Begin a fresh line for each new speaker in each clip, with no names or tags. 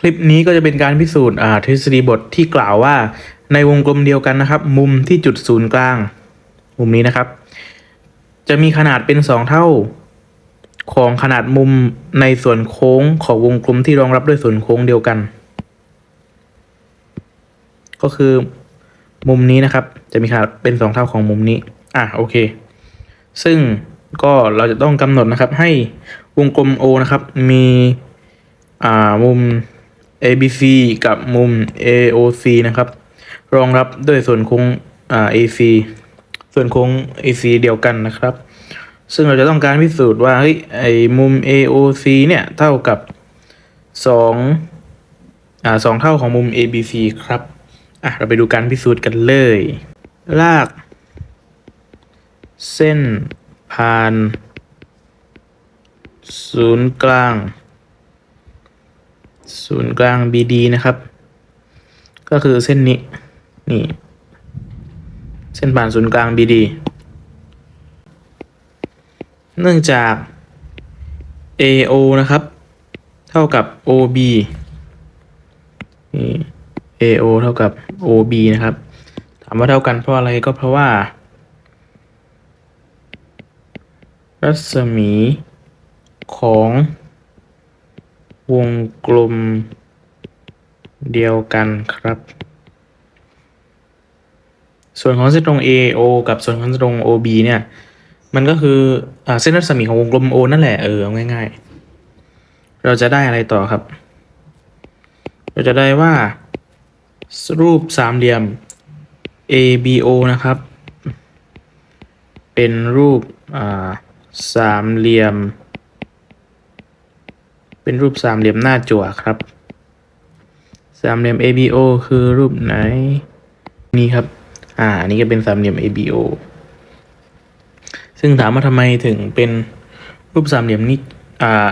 คลิปนี้ก็จะเป็นการพิสูจน์อ่าทฤษฎีบทที่กล่าวว่า ในวงกลมเดียวกันนะครับ มุมที่จุดศูนย์กลาง มุมนี้นะครับ จะมีขนาดเป็นสองเท่าของขนาดมุมในส่วนโค้งของวงกลมที่รองรับด้วยส่วนโค้งเดียวกัน ก็คือมุมนี้นะครับ จะมีขนาดเป็นสองเท่าของมุมนี้ อะโอเค ซึ่งก็เราจะต้องกำหนดนะครับให้วงกลม O นะครับ มีอ่ามุม ABC กับมุม AOC นะครับ รองรับด้วยส่วนโค้งอ่า AC ส่วนโค้ง AC เดียวกันนะครับ ซึ่งเราจะต้องการพิสูจน์ว่าเฮ้ยไอมุม AOC เนี่ยเท่ากับสองอ่าสองเท่าของมุม ABC ครับอะเราไปดูการพิสูจน์กันเลย ลาก เส้นผ่าน ศูนย์กลาง ศูนย์กลาง BD นะครับ ก็คือเส้นนี้ นี่ เส้นผ่านศูนย์กลาง BD เนื่องจาก AO นะครับ เท่ากับ OB นี่ AO เท่ากับ OB นะครับ ถามว่าเท่ากันเพราะอะไรก็เพราะว่า รัศมีของ วงกลมเดียวกันครับ ส่วนของเส้นตรง AO กับส่วนของเส้นตรง OB เนี่ย มันก็คืออเส้นรัศมีของวงกลม O นั่นแหละเออง่าย ๆ เราจะได้อะไรต่อครับ เราจะได้ว่ารูปสามเหลี่ยม ABO นะครับ เป็นรูปสามเหลี่ยม เป็นรูปสามเหลี่ยมหน้าจั่วครับ สามเหลี่ยม ABO คือรูปไหน นี่ครับ อ่าอันนี้ก็เป็นสามเหลี่ยม ABO ซึ่งถามว่าทำไมถึงเป็นรูปสามเหลี่ยมนี้อ่า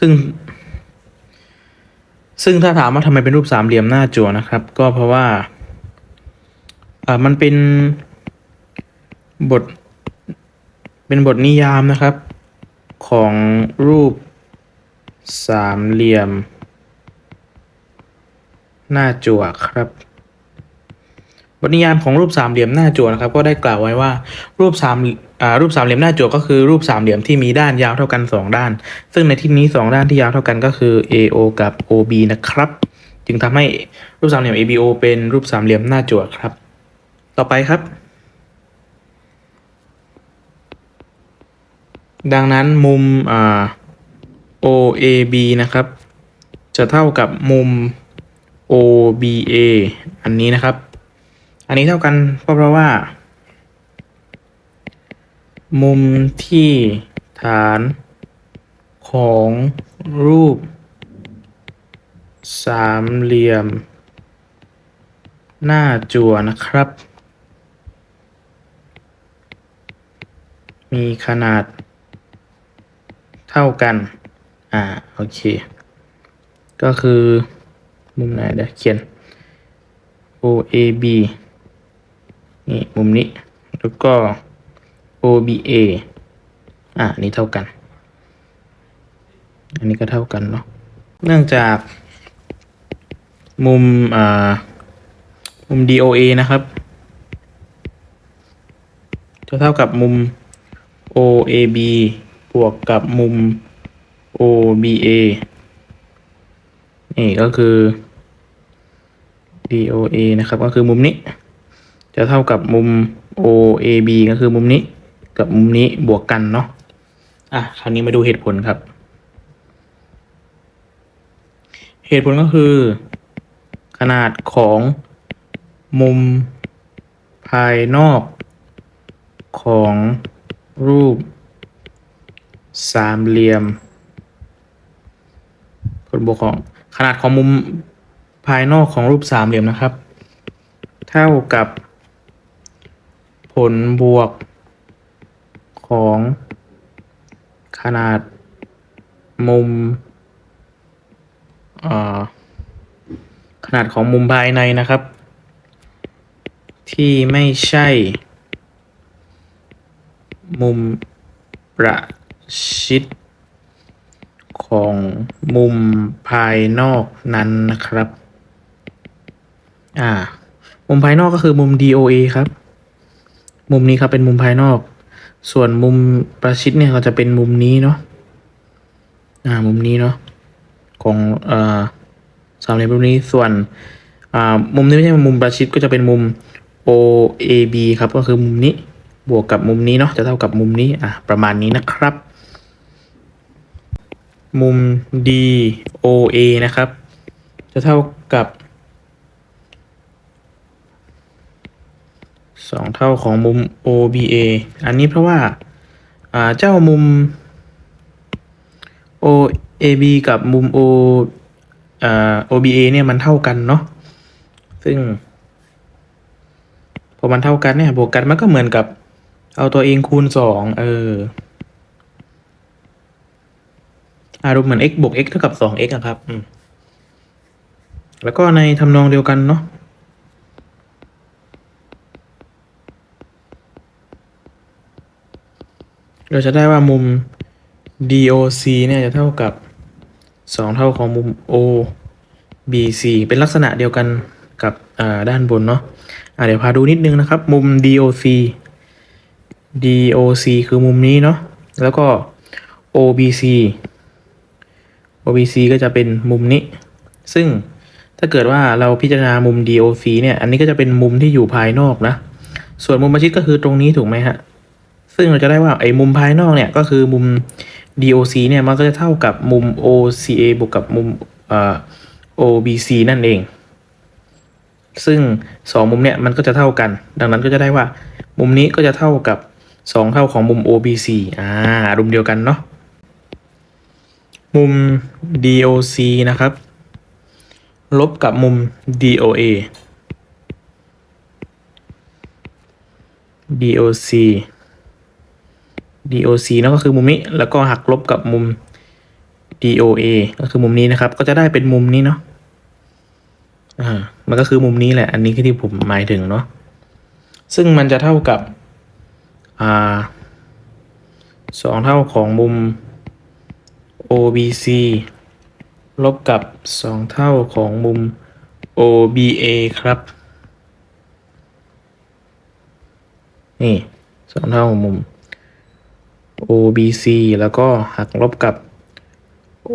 ซึ่ง ซึ่งถ้าถามว่าทำไมเป็นรูปสามเหลี่ยมหน้าจั่วนะครับ ก็เพราะว่าอ่ามันเป็นบท เป็นบทนิยามนะครับ ของรูป สามเหลี่ยม หน้าจั่วครับบทนิยามของรูปสามเหลี่ยมหน้าจั่วนะครับ ก็ได้กล่าวไว้ว่า รูปสามรูปสามเหลี่ยมหน้าจั่วก็คือรูปสามเหลี่ยมที่มีด้านยาวเท่ากันสองด้าน ซึ่งในที่นี้สองด้านที่ยาวเท่ากันก็คือ AO กับ OB นะครับ จึงทำให้รูปสามเหลี่ยม ABO เป็นรูปสามเหลี่ยมหน้าจั่วครับ ต่อไปครับ ดังนั้นมุมอ่า OAB นะครับ จะเท่ากับมุม OBA อันนี้นะครับ อันนี้เท่ากันก็เพราะว่า มุมที่ฐานของรูป สามเหลี่ยม หน้าจั่วนะครับ มีขนาดเท่ากัน อ่าโอเค ก็คือมุมไหนเดี๋ยวเขียน OAB นี่มุมนี้แล้วก็ OBA อ่านี่เท่ากัน อันนี้ก็เท่ากันเนาะเนื่องจากมุมอ่ามุม DOA นะครับ จะเท่ากับมุม OAB บวกกับมุม OBA นี่ก็คือ DOA นะครับ ก็คือมุมนี้ จะเท่ากับมุม OAB ก็คือมุมนี้ กับมุมนี้บวกกันเนาะอะคราวนี้มาดูเหตุผลครับ เหตุผลก็คือ ขนาดของมุมภายนอกของรูปสามเหลี่ยม ผลบวกของขนาดของมุมภายนอกของรูปสามเหลี่ยมนะครับ เท่ากับ ผลบวกของขนาดมุมขนาดของมุมภายในนะครับ ที่ไม่ใช่ มุมประชิด ของมุมภายนอกนั้นนะครับ อ่า มุมภายนอกก็คือมุม DOA ครับ มุมนี้ครับเป็นมุมภายนอก ส่วนมุมประชิดเนี่ยก็จะเป็นมุมนี้เนาะ อ่า มุมนี้เนาะ ของเอ่อสามเหลี่ยมรูปนี้ส่วน อ่า มุมนี้ไม่ใช่มุมประชิดก็จะเป็นมุม OAB ครับ ก็คือมุมนี้ บวกกับมุมนี้เนาะ จะเท่ากับมุมนี้ อะ ประมาณนี้นะครับ มุม DOA นะครับ จะเท่ากับสองเท่าของมุม OBA อันนี้เพราะว่าาเจ้ามุม OAB กับมุม O อ่า OBA เนี่ยมันเท่ากันเนาะ ซึ่งพอมันเท่ากันเนี่ยบวกกันมันก็เหมือนกับเอาตัวเองคูณสองเออ อารมณ์เหมือน x บวก x เท่ากับสอง x อะครับอืมแล้วก็ในทำนองเดียวกันเนาะเราจะได้ว่ามุม DOC เนี่ยจะเท่ากับสองเท่าของมุม OBC เป็นลักษณะเดียวกันกับอ่าด้านบนเนาะอ่าเดี๋ยวพาดูนิดนึงนะครับ มุม DOC DOC คือมุมนี้เนาะแล้วก็ OBC OBC ก็จะเป็นมุมนี้ ซึ่งถ้าเกิดว่าเราพิจารณามุม DOC เนี่ย อันนี้ก็จะเป็นมุมที่อยู่ภายนอกนะ ส่วนมุมประชิดก็คือตรงนี้ถูกไหมฮะ ซึ่งเราจะได้ว่าไอ้มุมภายนอกเนี่ยก็คือมุม DOC เนี่ยมันก็จะเท่ากับมุม OCA บวกกับมุมเอ่อ OBC นั่นเอง ซึ่งสองมุมเนี่ยมันก็จะเท่ากัน ดังนั้นก็จะได้ว่า มุมนี้ก็จะเท่ากับสองเท่าของมุม OBC อ่ารุมเดียวกันเนาะ มุม DOC นะครับ ลบกับมุม DOA DOC DOC เนอะก็คือมุมนี้ แล้วก็หักลบกับมุม DOA ก็คือมุมนี้นะครับ ก็จะได้เป็นมุมนี้เนาะ อ่า มันก็คือมุมนี้แหละ อันนี้คือที่ผมหมายถึงเนาะ ซึ่งมันจะเท่ากับ อ่าสองเท่าของมุม OBC ลบกับสองเท่าของมุม OBA ครับ นี่สองเท่าของมุม OBC แล้วก็หักลบกับ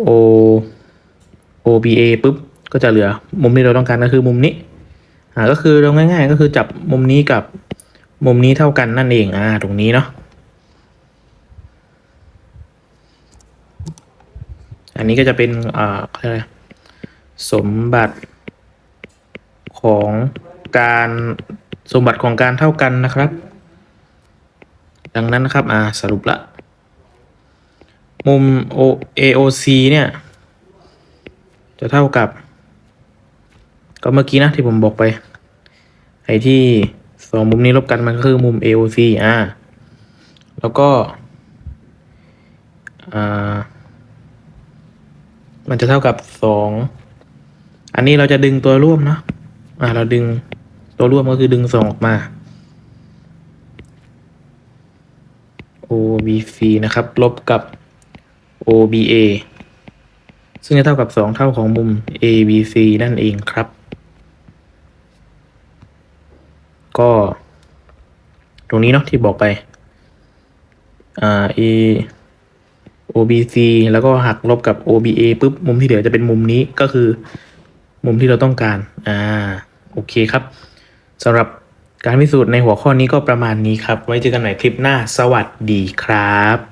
O OBA ปุ๊บ ก็จะเหลือมุมที่เราต้องการก็คือมุมนี้อ่าก็คือเราง่ายๆ ก็คือจับมุมนี้กับมุมนี้เท่ากันนั่นเองอ่าตรงนี้เนาะ อันนี้ก็จะเป็นอ่าสมบัติของการสมบัติของการเท่ากันนะครับ ดังนั้นนะครับอ่าสรุปละ มุม O AOC เนี่ย จะเท่ากับ ก็เมื่อกี้นะที่ผมบอกไป ไอ้ที่สองมุมนี้ลบกันมันก็คือมุม AOC อ่า แล้วก็ อ่า มันจะเท่ากับสอง อันนี้เราจะดึงตัวร่วมเนาะอ่า เราดึงตัวร่วมก็คือดึงสองออกมา OBC นะครับ ลบกับ OBA ซึ่งจะเท่ากับสองเท่าของมุม ABC นั่นเองครับ ก็ ตรงนี้เนาะที่บอกไป อ่า A OBC แล้วก็หักลบกับ OBA ปุ๊บมุมที่เหลือจะเป็นมุมนี้ก็คือ มุมที่เราต้องการ อ่า โอเคครับสำหรับการพิสูจน์ในหัวข้อนี้ก็ประมาณนี้ครับ ไว้เจอกันใหม่คลิปหน้า สวัสดีครับ